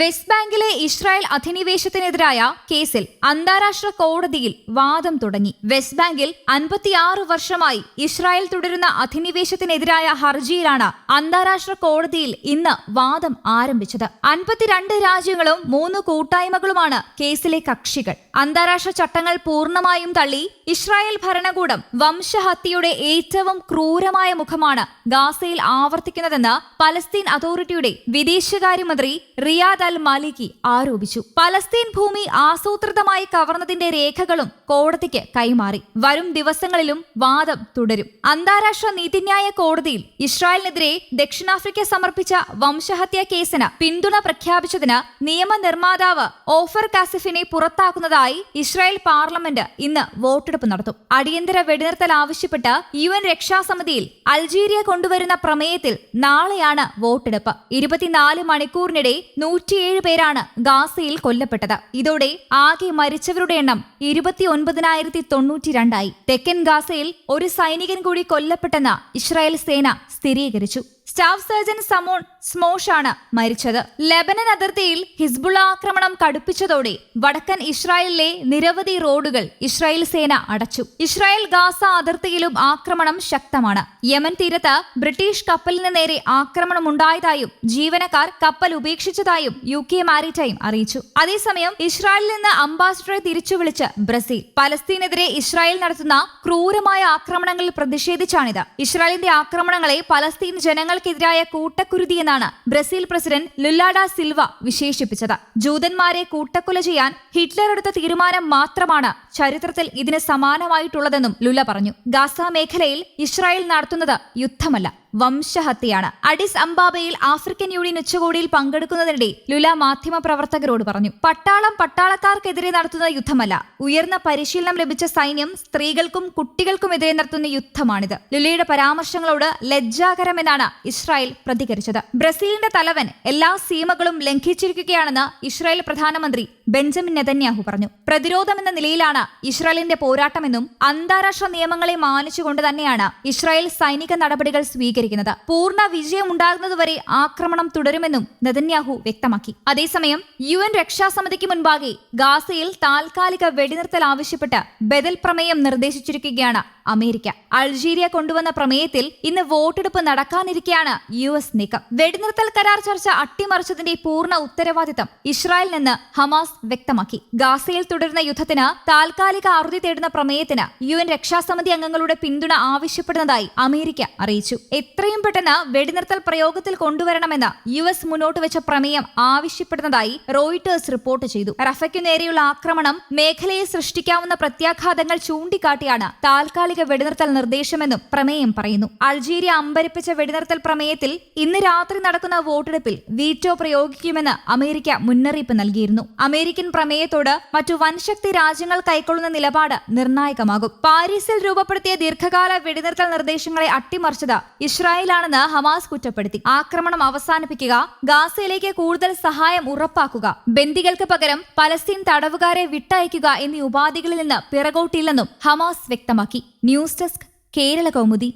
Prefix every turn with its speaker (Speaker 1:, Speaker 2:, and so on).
Speaker 1: West ബാങ്കിലെ Israel അധിനിവേശത്തിനെതിരായ കേസിൽ അന്താരാഷ്ട്ര കോടതിയിൽ വാദം തുടങ്ങി. വെസ്റ്റ് ബാങ്കിൽ അൻപത്തിയാറ് വർഷമായി ഇസ്രായേൽ തുടരുന്ന അധിനിവേശത്തിനെതിരായ ഹർജിയിലാണ് അന്താരാഷ്ട്ര കോടതിയിൽ ഇന്ന് വാദം ആരംഭിച്ചത്. അൻപത്തിരണ്ട് രാജ്യങ്ങളും മൂന്ന് കൂട്ടായ്മകളുമാണ് കേസിലെ കക്ഷികൾ. അന്താരാഷ്ട്ര ചട്ടങ്ങൾ പൂർണമായും തള്ളി ഇസ്രായേൽ ഭരണകൂടം വംശഹത്യയുടെ ഏറ്റവും ക്രൂരമായ മുഖമാണ് ഗാസയിൽ ആവർത്തിക്കുന്നതെന്ന് പലസ്തീൻ അതോറിറ്റിയുടെ വിദേശകാര്യമന്ത്രി റിയാദ് അൽ മാലിക്കി ആരോപിച്ചു. പലസ്തീൻ ഭൂമി ആസൂത്രിതമായി കവർന്നതിന്റെ രേഖകളും കോടതിക്ക് കൈമാറി. വരും ദിവസങ്ങളിലും വാദം തുടരും. അന്താരാഷ്ട്ര നീതിന്യായ കോടതിയിൽ ഇസ്രായേലിനെതിരെ ദക്ഷിണാഫ്രിക്ക സമർപ്പിച്ച വംശഹത്യാ കേസിന് പിന്തുണ പ്രഖ്യാപിച്ചതിന് നിയമനിർമ്മാതാവ് ഓഫർ കാസിഫിനെ പുറത്താക്കുന്നതായി ഇസ്രായേൽ പാർലമെന്റ് ഇന്ന് വോട്ടെടുപ്പ് നടത്തും. അടിയന്തര വെടിനിർത്തൽ ആവശ്യപ്പെട്ട് യു എൻ രക്ഷാസമിതിയിൽ അൾജീരിയ കൊണ്ടുവരുന്ന പ്രമേയത്തിൽ നാളെയാണ് വോട്ടെടുപ്പ്. ഇരുപത്തിനാല് മണിക്കൂറിനിടെ നൂറ്റിയേഴ് പേരാണ് ഗാസയിൽ കൊല്ലപ്പെട്ടത്. ഇതോടെ ആകെ മരിച്ചവരുടെ എണ്ണം ഇരുപത്തി ഒൻപതിനായിരത്തി തൊണ്ണൂറ്റി രണ്ടായി തെക്കൻ ഗാസയിൽ ഒരു സൈനികൻ കൂടി കൊല്ലപ്പെട്ടെന്ന് ഇസ്രായേൽ സേന സ്ഥിരീകരിച്ചു. സ്റ്റാഫ് സർജൻ സമോൺ സ്മോഷാണ് മരിച്ചത്. ലെബനൻ അതിർത്തിയിൽ ഹിസ്ബുള്ള ആക്രമണം കടുപ്പിച്ചതോടെ വടക്കൻ ഇസ്രായേലിലെ നിരവധി റോഡുകൾ ഇസ്രായേൽ സേന അടച്ചു. ഇസ്രായേൽ ഗാസ അതിർത്തിയിലും ആക്രമണം ശക്തമാണ്. യമൻ തീരത്ത് ബ്രിട്ടീഷ് കപ്പലിന് നേരെ ആക്രമണമുണ്ടായതായും ജീവനക്കാർ കപ്പൽ ഉപേക്ഷിച്ചതായും യു കെ മാരിടൈം അറിയിച്ചു. അതേസമയം ഇസ്രായേലിൽ നിന്ന് അംബാസിഡറെ തിരിച്ചു വിളിച്ച് ബ്രസീൽ. പലസ്തീനെതിരെ ഇസ്രായേൽ നടത്തുന്ന ക്രൂരമായ ആക്രമണങ്ങളിൽ പ്രതിഷേധിച്ചാണിത്. ഇസ്രായേലിന്റെ ആക്രമണങ്ങളെ പലസ്തീൻ ജനങ്ങൾക്കെതിരായ കൂട്ടക്കുരുതി എന്നാണ് ബ്രസീൽ പ്രസിഡന്റ് ലുല്ലാഡ സിൽവ വിശേഷിപ്പിച്ചത്. ജൂതന്മാരെ കൂട്ടക്കൊല ചെയ്യാൻ ഹിറ്റ്ലർ എടുത്ത തീരുമാനം മാത്രമാണ് ചരിത്രത്തിൽ ഇതിന് സമാനമായിട്ടുള്ളതെന്നും ലുല്ല പറഞ്ഞു. ഗാസ മേഖലയിൽ ഇസ്രായേൽ നടത്തുന്നത് യുദ്ധമല്ല. വംശഹത്യയാണ്. അഡിസ് അംബാബയിൽ ആഫ്രിക്കൻ യൂണിയൻ ഉച്ചകോടിയിൽ പങ്കെടുക്കുന്നതിനിടെ ലുല മാധ്യമ പ്രവർത്തകരോട് പറഞ്ഞു പട്ടാളം പട്ടാളക്കാർക്കെതിരെ നടത്തുന്ന യുദ്ധമല്ല. ഉയർന്ന പരിശീലനം ലഭിച്ച സൈന്യം സ്ത്രീകൾക്കും കുട്ടികൾക്കുമെതിരെ നടത്തുന്ന യുദ്ധമാണിത്. ലുലയുടെ പരാമർശങ്ങളോട് ലജ്ജാകരമെന്നാണ് ഇസ്രായേൽ പ്രതികരിച്ചത്. ബ്രസീലിന്റെ തലവൻ എല്ലാ സീമകളും ലംഘിച്ചിരിക്കുകയാണെന്ന് ഇസ്രായേൽ പ്രധാനമന്ത്രി ബെഞ്ചമിൻ നെതന്യാഹു പറഞ്ഞു. പ്രതിരോധമെന്ന നിലയിലാണ് ഇസ്രായേലിന്റെ പോരാട്ടമെന്നും അന്താരാഷ്ട്ര നിയമങ്ങളെ മാനിച്ചുകൊണ്ട് തന്നെയാണ് ഇസ്രായേൽ സൈനിക നടപടികൾ സ്വീകരിക്കുന്നത് പൂർണ വിജയം ഉണ്ടാകുന്നതുവരെ ആക്രമണം തുടരുമെന്നും നെതന്യാഹു വ്യക്തമാക്കി. അതേസമയം യു എൻ രക്ഷാസമിതിക്ക് മുൻപാകെ ഗാസയിൽ താൽക്കാലിക വെടിനിർത്തൽ ആവശ്യപ്പെട്ട് ബദൽ പ്രമേയം നിർദ്ദേശിച്ചിരിക്കുകയാണ് അമേരിക്ക. അൾജീരിയ കൊണ്ടുവന്ന പ്രമേയത്തിൽ ഇന്ന് വോട്ടെടുപ്പ് നടക്കാനിരിക്കെയാണ് യു എസ് നീക്കം. വെടിനിർത്തൽ കരാർ ചർച്ച അട്ടിമറിച്ചതിന്റെ പൂർണ ഉത്തരവാദിത്തം ഇസ്രായേലിനെന്ന് ഹമാസ് വ്യക്തമാക്കി. ഗാസയിൽ തുടരുന്ന യുദ്ധത്തിന് താൽക്കാലിക അറുതി തേടുന്ന പ്രമേയത്തിന് യു എൻ രക്ഷാസമിതി അംഗങ്ങളുടെ പിന്തുണ ആവശ്യപ്പെടുന്നതായി അമേരിക്ക അറിയിച്ചു. എത്രയും പെട്ടെന്ന് വെടിനിർത്തൽ പ്രയോഗത്തിൽ കൊണ്ടുവരണമെന്ന് യു എസ് മുന്നോട്ട് വെച്ച പ്രമേയം ആവശ്യപ്പെടുന്നതായി റോയിട്ടേഴ്സ് റിപ്പോർട്ട് ചെയ്തു. റഫയ്ക്കു നേരെയുള്ള ആക്രമണം മേഖലയെ സൃഷ്ടിക്കാവുന്ന പ്രത്യാഘാതങ്ങൾ ചൂണ്ടിക്കാട്ടിയാണ് താൽക്കാലിക വെടിനിർത്തൽ നിർദ്ദേശമെന്നും പ്രമേയം പറയുന്നു. അൾജീരിയ അമ്പരിപ്പിച്ച വെടിനിർത്തൽ പ്രമേയത്തിൽ ഇന്ന് രാത്രി നടക്കുന്ന വോട്ടെടുപ്പിൽ വീറ്റോ പ്രയോഗിക്കുമെന്ന് അമേരിക്ക മുന്നറിയിപ്പ് നൽകിയിരുന്നു. അമേരിക്കൻ പ്രമേയത്തോട് മറ്റു വൻശക്തി രാജ്യങ്ങൾ കൈക്കൊള്ളുന്ന നിലപാട് നിർണായകമാകും. പാരീസിൽ രൂപപ്പെടുത്തിയ ദീർഘകാല വെടിനിർത്തൽ നിർദ്ദേശങ്ങളെ അട്ടിമറിച്ചത് ഇസ്രായേലാണെന്ന് ഹമാസ് കുറ്റപ്പെടുത്തി. ആക്രമണം അവസാനിപ്പിക്കുക ഗാസയിലേക്ക് കൂടുതൽ സഹായം ഉറപ്പാക്കുക. ബന്ദികൾക്ക് പകരം പലസ്തീൻ തടവുകാരെ വിട്ടയക്കുക എന്നീ ഉപാധികളിൽ നിന്ന് പിറകോട്ടില്ലെന്നും ഹമാസ് വ്യക്തമാക്കി. News desk Kerala Kaumudi.